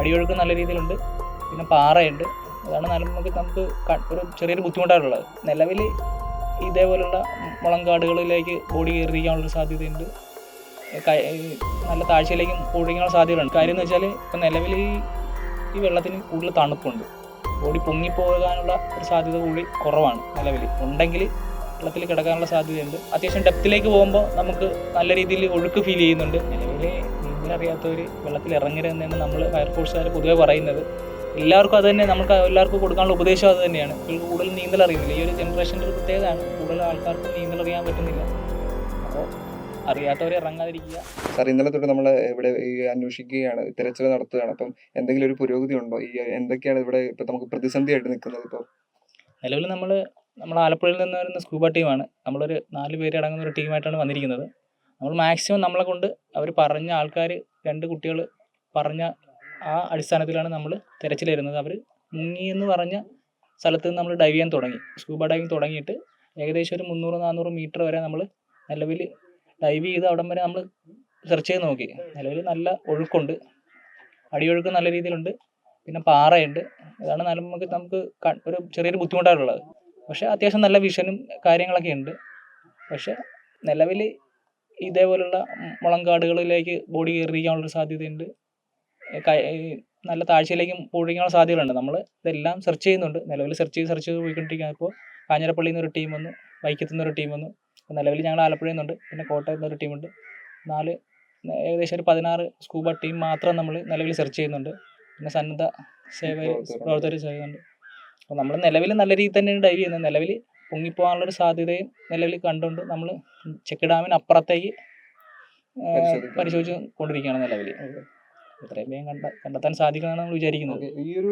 അടിയൊഴുക്ക് നല്ല രീതിയിലുണ്ട്. പിന്നെ പാറയുണ്ട്. അതാണ് നമുക്ക് നമുക്ക് ഒരു ചെറിയൊരു ബുദ്ധിമുട്ടായിട്ടുള്ളത് നിലവിൽ ഇതേപോലുള്ള മുളങ്കാടുകളിലേക്ക് ഓടി കയറിയിരിക്കാനുള്ളൊരു സാധ്യതയുണ്ട്. നല്ല താഴ്ചയിലേക്കും ഓടിക്കാനുള്ള സാധ്യതയുണ്ട് കാര്യം എന്ന് വെച്ചാൽ ഇപ്പം നിലവിൽ ഈ വെള്ളത്തിന് കൂടുതൽ തണുപ്പുണ്ട്. ഓടി പൊങ്ങിപ്പോകാനുള്ള ഒരു സാധ്യത കൂടി കുറവാണ് നിലവിൽ ഉണ്ടെങ്കിൽ വെള്ളത്തിൽ കിടക്കാനുള്ള സാധ്യതയുണ്ട്. അത്യാവശ്യം ഡെപ്തിലേക്ക് പോകുമ്പോൾ നമുക്ക് നല്ല രീതിയിൽ ഒഴുക്ക് ഫീൽ ചെയ്യുന്നുണ്ട്. നിലവിൽ നീന്തലറിയാത്തവർ വെള്ളത്തിൽ ഇറങ്ങരുതെന്നാണ് നമ്മൾ ഫയർഫോഴ്സുകാർ പൊതുവെ പറയുന്നത്. എല്ലാവർക്കും അത് തന്നെ നമുക്ക് എല്ലാവർക്കും കൊടുക്കാനുള്ള ഉപദേശം അത് തന്നെയാണ്. കൂടുതൽ നീന്തൽ അറിയുന്നില്ല. ഈ ഒരു ജനറേഷന്റെ ഒരു പ്രത്യേകതയാണ്. കൂടുതൽ ആൾക്കാർക്ക് നീന്തൽ അറിയാൻ പറ്റുന്നില്ല. അപ്പോൾ അറിയാത്തവരെ ഇറങ്ങാതിരിക്കുക. സാർ ഇന്നലെ തൊട്ട് നമ്മൾ ഇവിടെ ഈ അന്വേഷിക്കുകയാണ്. തിരച്ചിൽ നടത്തുകയാണ്. അപ്പം എന്തെങ്കിലും ഒരു പുരോഗതി ഉണ്ടോ? ഈ എന്തൊക്കെയാണ് ഇവിടെ ഇപ്പം നമുക്ക് പ്രതിസന്ധിയായിട്ട് നിൽക്കുന്നത് ഇപ്പോൾ നിലവിൽ നമ്മൾ നമ്മൾ ആലപ്പുഴയിൽ നിന്ന് വരുന്ന സ്കൂബ ടീമാണ്. നമ്മളൊരു നാല് പേര് അടങ്ങുന്ന ഒരു ടീമായിട്ടാണ് വന്നിരിക്കുന്നത്. നമ്മൾ മാക്സിമം നമ്മളെ കൊണ്ട് അവർ പറഞ്ഞ ആൾക്കാർ രണ്ട് കുട്ടികൾ പറഞ്ഞ ആ അടിസ്ഥാനത്തിലാണ് നമ്മൾ തിരച്ചിൽ വരുന്നത് അവർ മുങ്ങി എന്ന് പറഞ്ഞ സ്ഥലത്ത് നിന്ന് നമ്മൾ ഡൈവ് ചെയ്യാൻ തുടങ്ങി. സ്കൂബ ഡൈവിങ് തുടങ്ങിയിട്ട് ഏകദേശം ഒരു മുന്നൂറ് നാനൂറ് മീറ്റർ വരെ നമ്മൾ നിലവിൽ ഡൈവ് ചെയ്ത് അവിടം വരെ നമ്മൾ സെർച്ച് ചെയ്ത് നോക്കി. നിലവിൽ നല്ല ഒഴുക്കുണ്ട്. അടിയൊഴുക്ക് നല്ല രീതിയിലുണ്ട്. പിന്നെ പാറയുണ്ട്. അതാണ് നല്ല നമുക്ക് നമുക്ക് ഒരു ചെറിയൊരു ബുദ്ധിമുട്ടായിട്ടുള്ളത്. പക്ഷേ അത്യാവശ്യം നല്ല വിഷനും കാര്യങ്ങളൊക്കെ ഉണ്ട്. പക്ഷേ നിലവിൽ ഇതേപോലുള്ള മുളങ്കാടുകളിലേക്ക് ബോഡി കയറിയിരിക്കാനുള്ളൊരു സാധ്യതയുണ്ട്. നല്ല താഴ്ചയിലേക്കും പോയിരിക്കാനുള്ള സാധ്യതകളുണ്ട്. നമ്മൾ ഇതെല്ലാം സെർച്ച് ചെയ്യുന്നുണ്ട്. നിലവിൽ സെർച്ച് ചെയ്ത് സെർച്ച് ചെയ്ത് പോയിക്കൊണ്ടിരിക്കുകയാണ്. ഇപ്പോൾ കാഞ്ഞിരപ്പള്ളിയിൽ നിന്ന് ഒരു ടീം വന്നു വൈക്കത്തു നിന്ന് ഒരു ടീം വന്നു. അപ്പോൾ നിലവിൽ ഞങ്ങൾ ആലപ്പുഴയിൽ നിന്നുണ്ട്. പിന്നെ കോട്ടയത്ത് നിന്ന് ഒരു ടീമുണ്ട് നാല് ഏകദേശം ഒരു പതിനാറ് സ്കൂബ ടീം മാത്രം നമ്മൾ നിലവിൽ സെർച്ച് ചെയ്യുന്നുണ്ട്. പിന്നെ സന്നദ്ധ സേവ പ്രവർത്തകർ ചെയ്യുന്നുണ്ട്. അപ്പോൾ നമ്മൾ നിലവിൽ നല്ല രീതിയിൽ തന്നെയാണ് ഡൈവ് ചെയ്യുന്നത്. നിലവിൽ പൊങ്ങിപ്പോകാനുള്ളൊരു സാധ്യതയും നിലവിൽ കണ്ടുകൊണ്ട് നമ്മൾ ചെക്ക് ഡാമിന് അപ്പുറത്തേക്ക് പരിശോധിച്ച് കൊണ്ടിരിക്കുകയാണ് നിലവിൽ. എത്രയും വേഗം കണ്ട കണ്ടെത്താൻ സാധിക്കുമെന്നാണ് നമ്മൾ വിചാരിക്കുന്നത്. ഈ ഒരു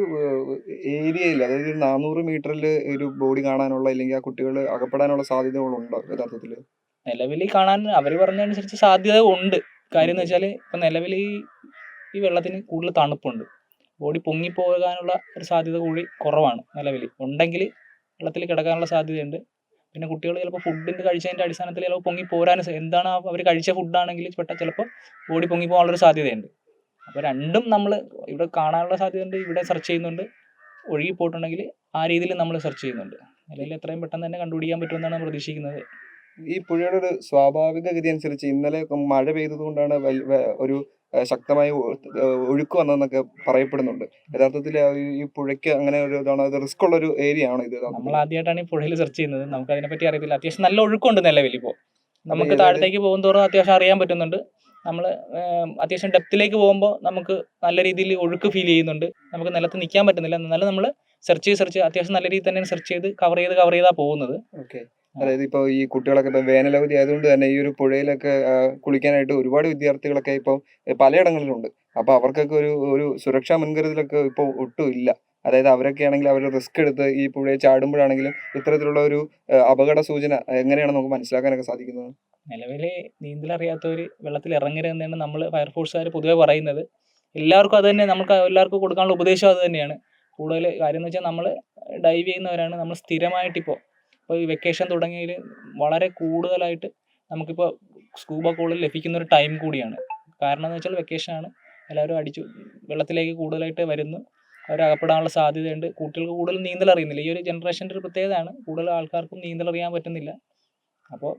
ഏരിയയിൽ അതായത് ഒരു നാനൂറ് മീറ്ററിൽ ഒരു ബോഡി കാണാനുള്ള അല്ലെങ്കിൽ ആ കുട്ടികൾ അകപ്പെടാനുള്ള സാധ്യതകളുണ്ടോ യഥാർത്ഥത്തിൽ? നിലവിൽ കാണാൻ അവർ പറഞ്ഞതനുസരിച്ച് സാധ്യത ഉണ്ട്. കാര്യം എന്ന് വെച്ചാൽ ഇപ്പം നിലവിൽ ഈ ഈ വെള്ളത്തിന് കൂടുതൽ തണുപ്പുണ്ട്. ബോഡി പൊങ്ങിപ്പോകാനുള്ള ഒരു സാധ്യത കൂടി കുറവാണ് നിലവിൽ. ഉണ്ടെങ്കിൽ വെള്ളത്തിൽ കിടക്കാനുള്ള സാധ്യതയുണ്ട്. പിന്നെ കുട്ടികൾ ചിലപ്പോൾ ഫുഡിന്റെ കഴിച്ചതിന്റെ അടിസ്ഥാനത്തിൽ ചിലപ്പോൾ പൊങ്ങി പോരാൻ എന്താണ് അവർ കഴിച്ച ഫുഡാണെങ്കിൽ പെട്ട ചിലപ്പോൾ ബോഡി പൊങ്ങി പോകാനുള്ളൊരു സാധ്യതയുണ്ട്. അപ്പോൾ രണ്ടും നമ്മൾ ഇവിടെ കാണാനുള്ള സാധ്യതയുണ്ട് ഇവിടെ സെർച്ച് ചെയ്യുന്നുണ്ട്. ഒഴുകി പോയിട്ടുണ്ടെങ്കിൽ ആ രീതിയിൽ നമ്മൾ സെർച്ച് ചെയ്യുന്നുണ്ട്. അല്ലെങ്കിൽ എത്രയും പെട്ടെന്ന് തന്നെ കണ്ടുപിടിക്കാൻ പറ്റുമെന്നാണ് പ്രതീക്ഷിക്കുന്നത്. ഈ പുഴയുടെ ഒരു സ്വാഭാവിക ഗതി അനുസരിച്ച് ഇന്നലെ മഴ പെയ്തത് കൊണ്ടാണ് ഒരു ശക്തമായി ഒഴുക്ക് വന്നതെന്നൊക്കെ പറയപ്പെടുന്നുണ്ട്. യഥാർത്ഥത്തിൽ ഈ- പുഴയ്ക്ക് അങ്ങനെ ഒരു ഇതാണ് അത് റിസ്ക് ഉള്ള ഒരു ഏരിയ ആണ് ഇത് നമ്മൾ ആദ്യമായിട്ടാണ് ഈ പുഴയിൽ സെർച്ച് ചെയ്യുന്നത്. നമുക്ക് അതിനെപ്പറ്റി അറിയത്തില്ല. അത്യാവശ്യം നല്ല ഒഴുക്കുണ്ട് നിലവിൽ ഇപ്പോൾ നമുക്ക് താഴത്തേക്ക് പോകും തോറും അത്യാവശ്യം അറിയാൻ പറ്റുന്നുണ്ട്. നമ്മൾ അത്യാവശ്യം ഡെപ്തിലേക്ക് പോകുമ്പോൾ നമുക്ക് നല്ല രീതിയിൽ ഒഴുക്ക് ഫീൽ ചെയ്യുന്നുണ്ട്. നമുക്ക് നിലത്ത് നിൽക്കാൻ പറ്റുന്നില്ല. എന്നാലും നമ്മൾ സെർച്ച് ചെയ്ത് സെർച്ച് അത്യാവശ്യം നല്ല രീതിയിൽ തന്നെ സെർച്ച് ചെയ്ത് കവർ ചെയ്ത് കവർ ചെയ്താൽ പോകുന്നത്. ഓക്കെ അതായത് ഇപ്പോൾ ഈ കുട്ടികളൊക്കെ ഇപ്പം വേനലവധി ആയതുകൊണ്ട് തന്നെ ഈ ഒരു പുഴയിലൊക്കെ കുളിക്കാനായിട്ട് ഒരുപാട് വിദ്യാർത്ഥികളൊക്കെ ഇപ്പോൾ പലയിടങ്ങളിലുണ്ട്. അപ്പോൾ അവർക്കൊക്കെ ഒരു ഒരു സുരക്ഷാ മുൻകരുതലൊക്കെ ഇപ്പോൾ ഒട്ടും ഇല്ല. അതായത് അവരൊക്കെ ആണെങ്കിൽ അവർ റിസ്ക് എടുത്ത് ഈ പുഴയിൽ ചാടുമ്പോഴാണെങ്കിലും ഇത്തരത്തിലുള്ള ഒരു അപകട സൂചന എങ്ങനെയാണ് നമുക്ക് മനസ്സിലാക്കാനൊക്കെ സാധിക്കുന്നത്? നിലവിൽ നീന്തലറിയാത്തവർ വെള്ളത്തിൽ ഇറങ്ങരുതെന്നാണ് നമ്മൾ ഫയർഫോഴ്സുകാർ പൊതുവെ പറയുന്നത്. എല്ലാവർക്കും അത് തന്നെ നമുക്ക് എല്ലാവർക്കും കൊടുക്കാനുള്ള ഉപദേശം അത് തന്നെയാണ്. കൂടുതൽ കാര്യം എന്ന് വെച്ചാൽ നമ്മൾ ഡൈവ് ചെയ്യുന്നവരാണ്. നമ്മൾ സ്ഥിരമായിട്ട് സ്ഥിരമായിട്ടിപ്പോൾ ഇപ്പോൾ ഈ വെക്കേഷൻ തുടങ്ങിയതിൽ വളരെ കൂടുതലായിട്ട് നമുക്കിപ്പോൾ സ്കൂബ കോളിൽ ലഭിക്കുന്ന ഒരു ടൈം കൂടിയാണ്. കാരണം എന്ന് വെച്ചാൽ വെക്കേഷനാണ് എല്ലാവരും അടിച്ചു വെള്ളത്തിലേക്ക് കൂടുതലായിട്ട് വരുന്നു. അവർ അകപ്പെടാനുള്ള സാധ്യതയുണ്ട്. കുട്ടികൾക്ക് കൂടുതൽ നീന്തൽ അറിയുന്നില്ല. ഈ ഒരു ജനറേഷന്റെ ഒരു പ്രത്യേകതയാണ്. കൂടുതൽ ആൾക്കാർക്കും നീന്തൽ അറിയാൻ പറ്റുന്നില്ല. അപ്പോൾ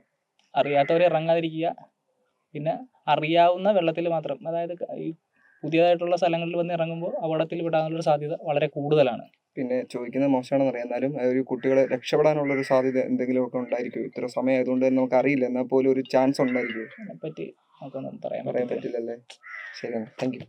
അറിയാത്തവരെ ഇറങ്ങാതിരിക്കുക. പിന്നെ അറിയാവുന്ന വെള്ളത്തിൽ മാത്രം. അതായത് ഈ പുതിയതായിട്ടുള്ള സ്ഥലങ്ങളിൽ വന്ന് ഇറങ്ങുമ്പോൾ അപകടത്തിൽ വിടാനുള്ള സാധ്യത വളരെ കൂടുതലാണ്. പിന്നെ ചോദിക്കുന്നത് മോശമാണെന്ന് അറിയാം എന്നാലും ഒരു കുട്ടികളെ രക്ഷപ്പെടാനുള്ള ഒരു സാധ്യത എന്തെങ്കിലും ഒക്കെ ഉണ്ടായിരിക്കും. ഇത്ര സമയം ആയതുകൊണ്ട് തന്നെ നമുക്ക് അറിയില്ല. എന്നാൽ പോലും ഒരു ചാൻസ് ഉണ്ടായിരിക്കും. അതിനെപ്പറ്റി നമുക്കൊന്നും പറയാൻ പറയാൻ പറ്റില്ലല്ലേ? ശരി താങ്ക് യു